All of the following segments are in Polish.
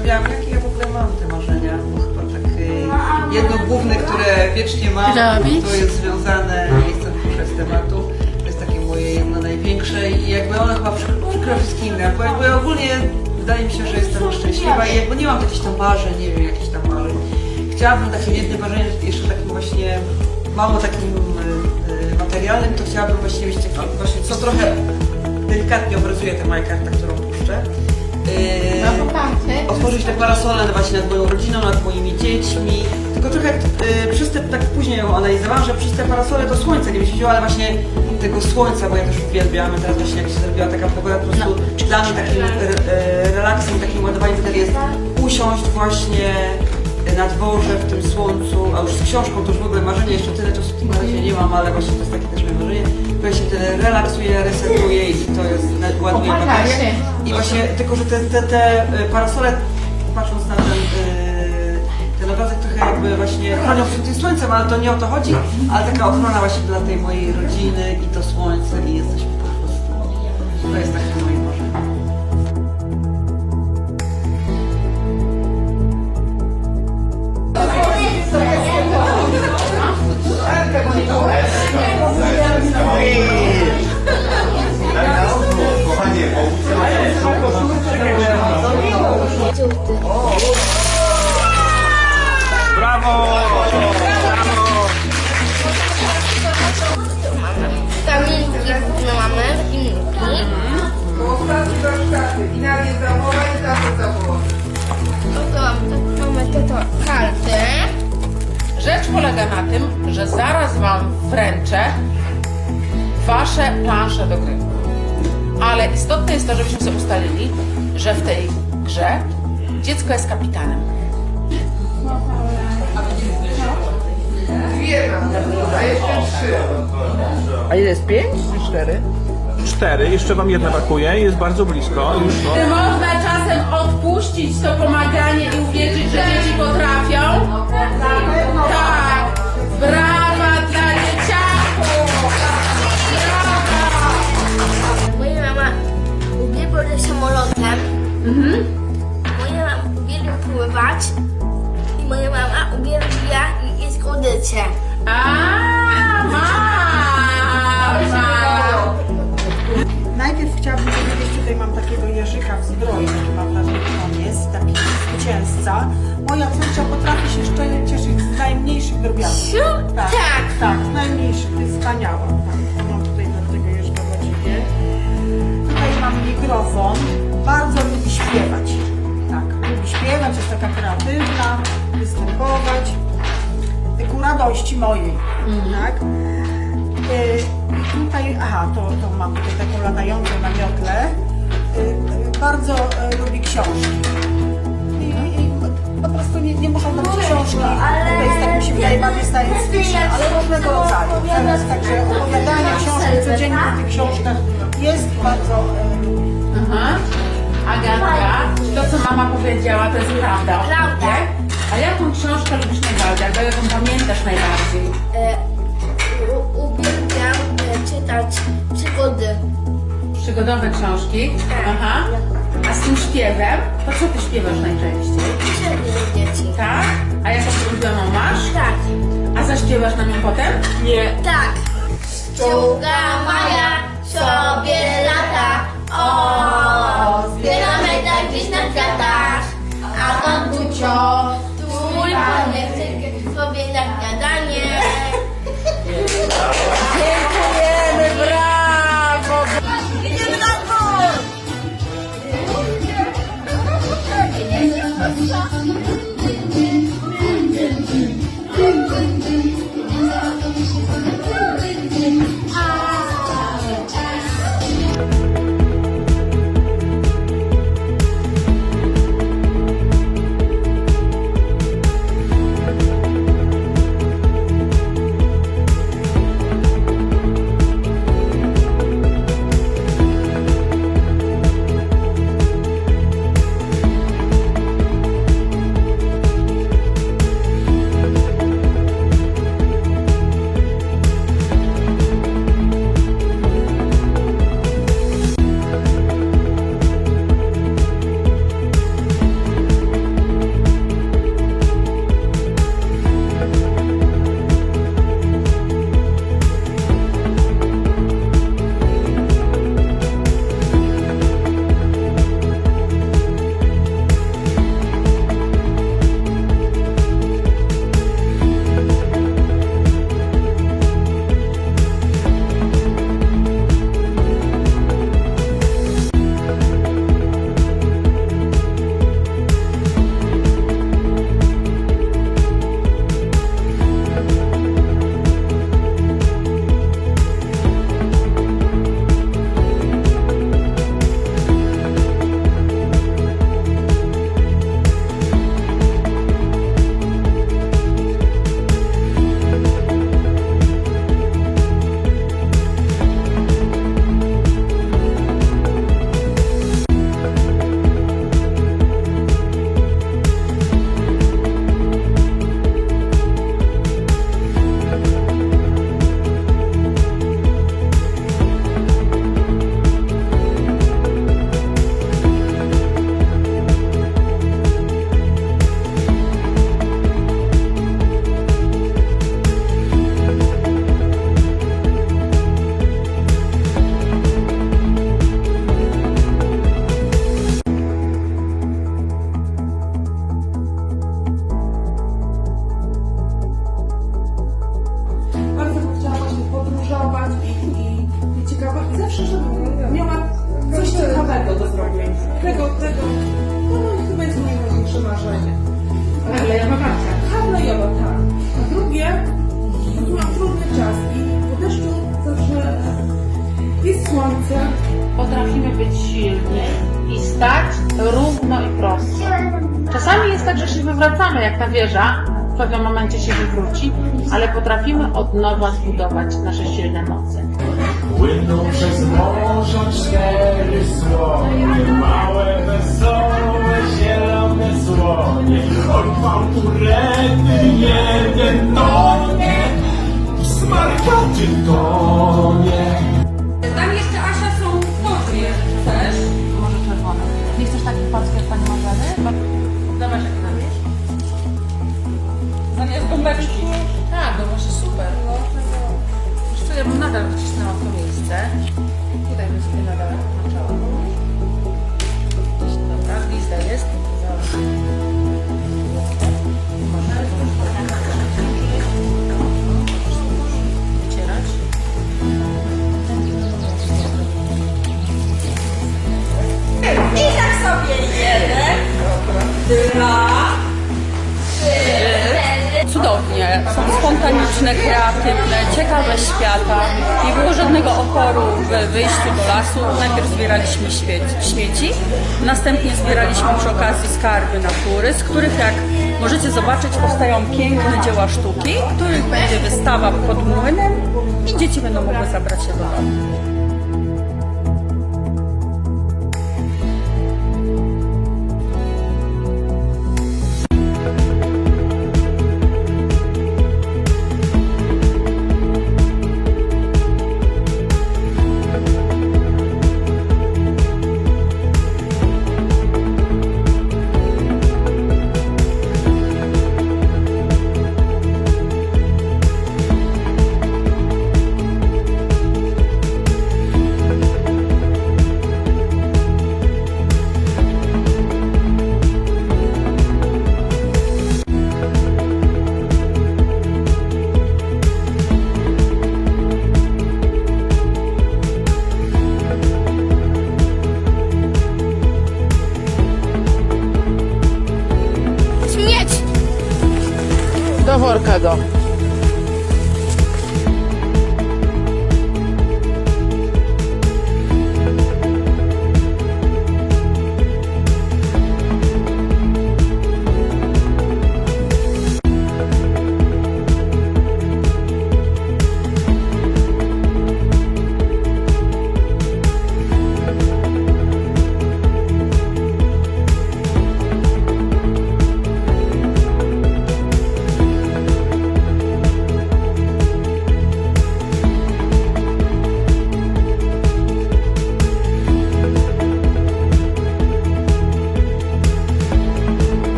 zastanawiałam, jakie ja w ogóle mam te marzenia, bo chyba tak y, jedno główne, które wiecznie mam, Robić? to jest związane, nie chcę wypuszczać z tematu, to jest takie moje jedno największe i jakby ono chyba przy- przykro wszystkim innym, bo jakby ogólnie wydaje mi się, że jestem szczęśliwa i jakby nie mam jakichś tam marzeń, nie wiem, jakichś tam marzeń. Chciałabym takim jednym marzeniem, jeszcze takim właśnie mało takim y, y, materialnym, to chciałabym właśnie mieć taki właśnie, co trochę delikatnie obrazuje ta moja karta, którą puszczę. Yy, No te parasole właśnie nad moją rodziną, nad moimi dziećmi. Tylko trochę y, przez te, tak później ją analizowałam, że przez te parasole to słońce nie wzięło, ale właśnie tego słońca, bo ja też uwielbiam. Teraz właśnie jak się zrobiła taka pogoda, po prostu dla mnie takim e, e, relaksem, takim ładowaniem wtedy jest usiąść właśnie na dworze w tym słońcu, a już z książką to już w ogóle marzenie, jeszcze tyle czasu w tym razie nie mam, ale właśnie to jest takie też moje marzenie, bo ja się tyle relaksuję, resetuję i to jest, ładuje się. I właśnie tylko, że te, te, te e, parasole, patrząc na ten, e, ten obrazek trochę jakby właśnie chronią przed tym słońcem, ale to nie o to chodzi, ale taka ochrona właśnie dla tej mojej rodziny i to słońce i jesteśmy po prostu, to jest takie moje marzenie. Kamienki my mamy, inki. Ostatni warsztaty. Finalnie zawoła i tato zawoła. Oto mamy te to karty. Rzecz polega na tym, że zaraz Wam wręczę Wasze plansze do gry. Ale istotne jest to, żebyśmy sobie ustalili, że w tej grze dziecko jest kapitanem. Dwie mam, a jeszcze trzy. A ile jest pięć czy cztery? Cztery, jeszcze wam jedna brakuje, jest bardzo blisko. Już no. Czy można czasem odpuścić to pomaganie kodycie. A, mama! Najpierw chciałabym powiedzieć, tutaj mam takiego jeżyka w zbroi, taki mam wrażenie, że on jest, taki zwycięzca. Moja córcia potrafi się jeszcze cieszyć z najmniejszych drobiazgów. Tak, Tak. tak, z najmniejszych, to jest wspaniała. Tak, mam tutaj dla tego jeżyka dla Ciebie. Tutaj mam mikrofon, bardzo lubi śpiewać. Tak, lubi śpiewać, jest taka kreatywna, występować. Radości mojej, tak? Y, I tutaj, aha, to, to mam tutaj taką latającą na miotle. Y, y, Bardzo lubi książki. I, i po prostu nie, nie muszą być książki. To jest tak mi się wydaje bardziej fiction, ale różnego rodzaju. Teraz także opowiadania, książki, codziennie o tych książkach jest bardzo y, lubi. Aha. Agatka, to co mama powiedziała, to jest prawda Prawda. A jaką książkę lubisz najbardziej? Albo jaką pamiętasz najbardziej? E, u, uwielbiam e, czytać przygody. Przygodowe książki? Aha. A z tym śpiewem? To co ty śpiewasz najczęściej? Przygody dzieci. Tak? A jaką ulubioną masz? Tak. A zaśpiewasz nam ją potem? Nie. Tak. Ciąga moja sobie lata. O, zbieramy tak gdzieś na kwiatach. A tucio, twój panek sobie na śniadanie. Dziękujemy, prosto. Czasami jest tak, że się wywracamy jak ta wieża, w pewnym momencie się wywróci, ale potrafimy od nowa zbudować nasze silne moce. Płyną przez morza cztery słonie, małe, wesołe, zielone słonie. Mam turety, jeden tonie, smarkaty tonie. Zamiast gąbeczki. Tak, lasu. Najpierw zbieraliśmy śmieci, następnie zbieraliśmy przy okazji skarby natury, z których jak możecie zobaczyć powstają piękne dzieła sztuki, których będzie wystawa pod młynem i dzieci będą mogły zabrać się do domu.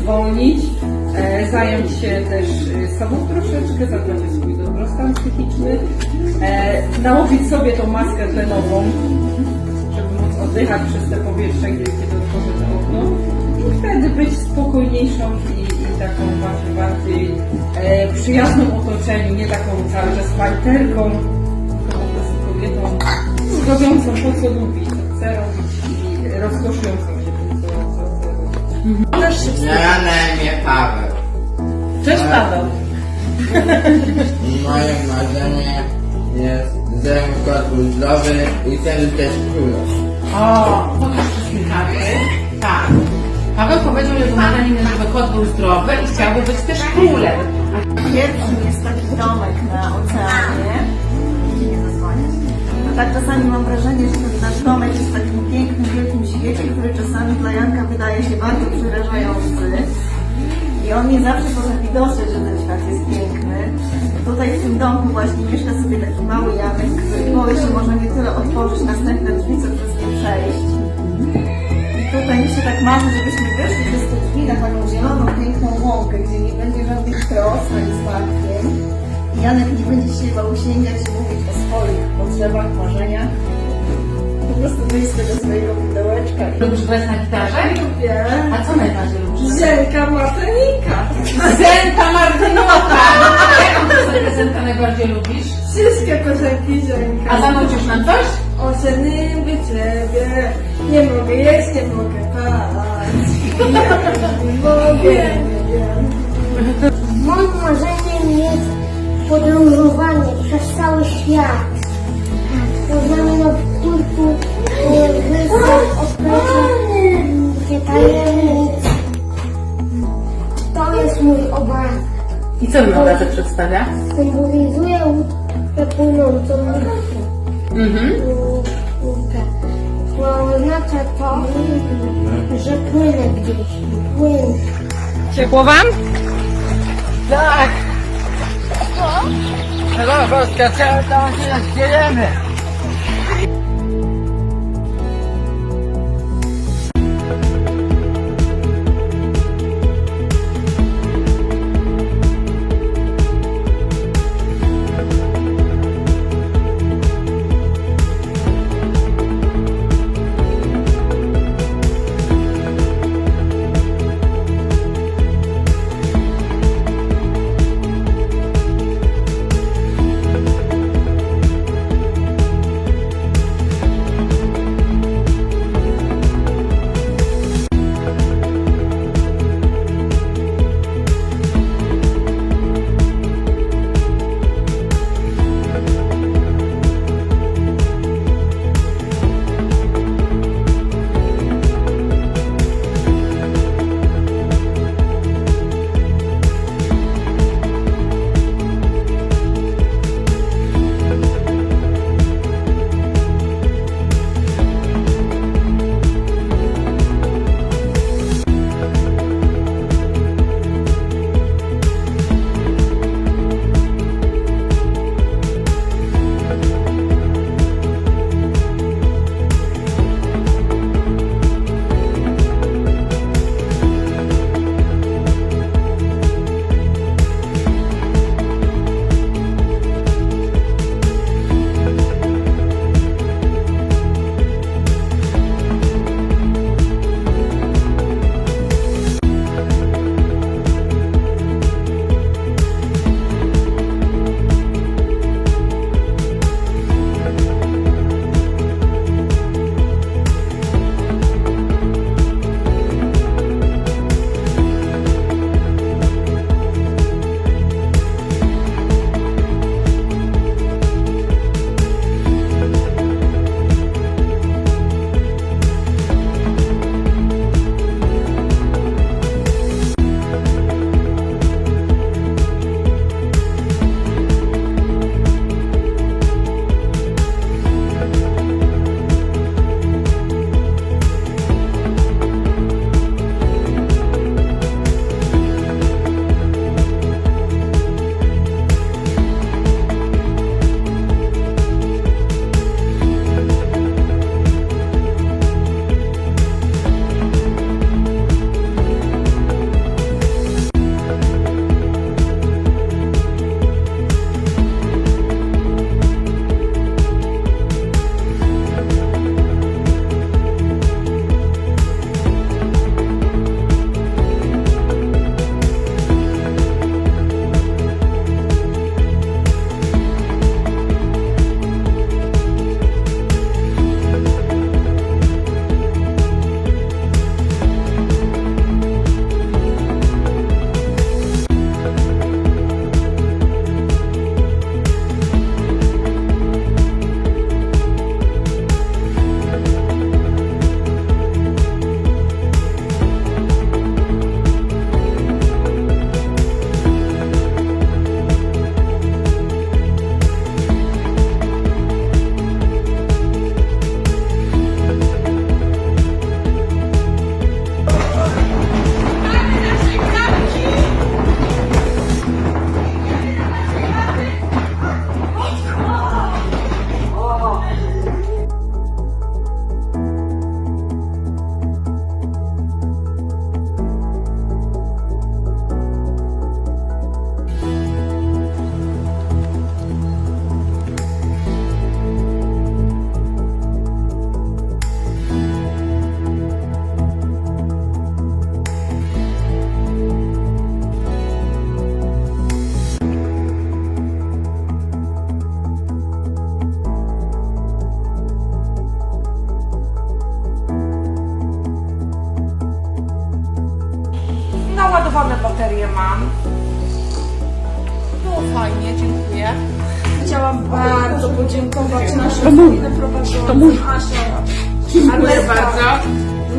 Zwolnić, e, zająć się też e, sobą troszeczkę, zadbać swój dobrostan psychiczny, e, nałożyć sobie tą maskę tlenową, żeby móc oddychać przez te powietrze, kiedy kiedy otworzę to okno. I wtedy być spokojniejszą i, i taką bardziej, bardziej e, przyjazną otoczeniu, nie taką cały czas majterką, tylko po prostu kobietą robiącą to, co lubi, co chce robić robi. Też się wstydzi. Ja na imię Paweł. Cześć Paweł. Moje marzenie jest zem kotł zdrowy i wtedy też królem. O, pokaż wszystkim karty. Tak. Paweł powiedział, że marzeniem jest, żeby kot był zdrowy i chciałby być też królem. Pierwszym jest taki domek na oceanie. Tak czasami mam wrażenie, że ten nasz domek jest takim pięknym, wielkim świecie, który czasami dla Janka wydaje się bardzo przerażający. I on nie zawsze potrafi dostrzec, że ten świat jest piękny. Tutaj w tym domku właśnie mieszka sobie taki mały Janek, który boi się może nie tyle otworzyć następne drzwi, co przez nie przejść. I tutaj mi się tak marzy, żebyśmy wyszli przez te drzwi na taką zieloną, piękną łąkę, gdzie nie będzie żadnych tros ani zmartwień. I Janek nie będzie się bał sięgać mówić o swoich potrzebach, marzeniach. Po prostu wyjść z tego swojego pudełeczka Lubisz grać na gitarze? lubię. A co najbardziej lubisz? Zenka Martynika. Zenka Martynowa! Jaką piosenkę Zenka najbardziej lubisz? Wszystkie piosenki Zenka. A zanucisz nam coś? Oceny by ciebie. Nie mogę jeść, nie mogę spać. Nie mogę, nie wiem. Moim marzeniem jest podróżowanie przez cały świat. Poznanie nowych kultur, języków, odkrycie tajemnic. To jest mój obraz. I co mi obrazek przedstawia? Symbolizuje łódkę płynącą. Mhm. Łódkę. To oznacza to, że płynę gdzieś. Płynę. Ciepło wam? Tak! No, Polska, cały tam się dzielimy.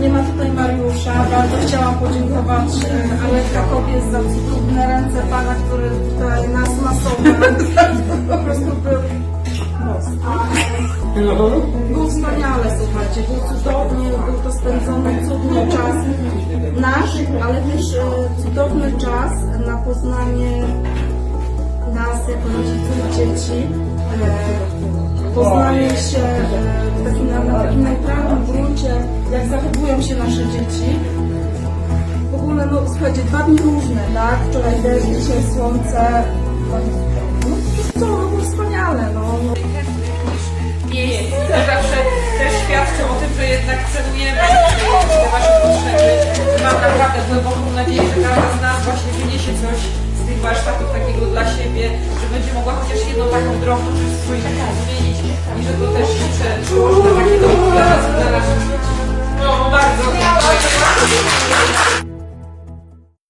Nie ma tutaj Mariusza. Bardzo chciałam podziękować e, Aletka Kobiec za cudowne ręce pana, który tutaj nas masował. Po prostu był Było wspaniale, słuchajcie, było cudownie, był to spędzony cudny czas nasz, ale też e, cudowny czas na poznanie nas jako rodziców dzieci, e, poznanie się w takim, na, na takim neutralnym gruncie, jak zachowują się nasze dzieci. W ogóle, no słuchajcie, dwa dni różne, tak? Wczoraj deszcz, dzisiaj słońce. No co, no było wspaniale, no. no. I to zawsze też świadczy o tym, że jednak cenujemy te Wasze potrzeby. Mam naprawdę głęboką nadzieję, że każda z nas właśnie wyniesie coś warsztatów takiego dla siebie, że będzie mogła chociaż jedną taką drobną rzecz w swoim życiu zmienić i że to też się prze- przełoży na takie dobro dla nas dla naszych dzieci. No bardzo.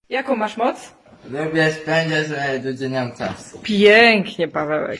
Jaką masz moc? Lubię spędzać z rodziną czas. Pięknie, Pawełek.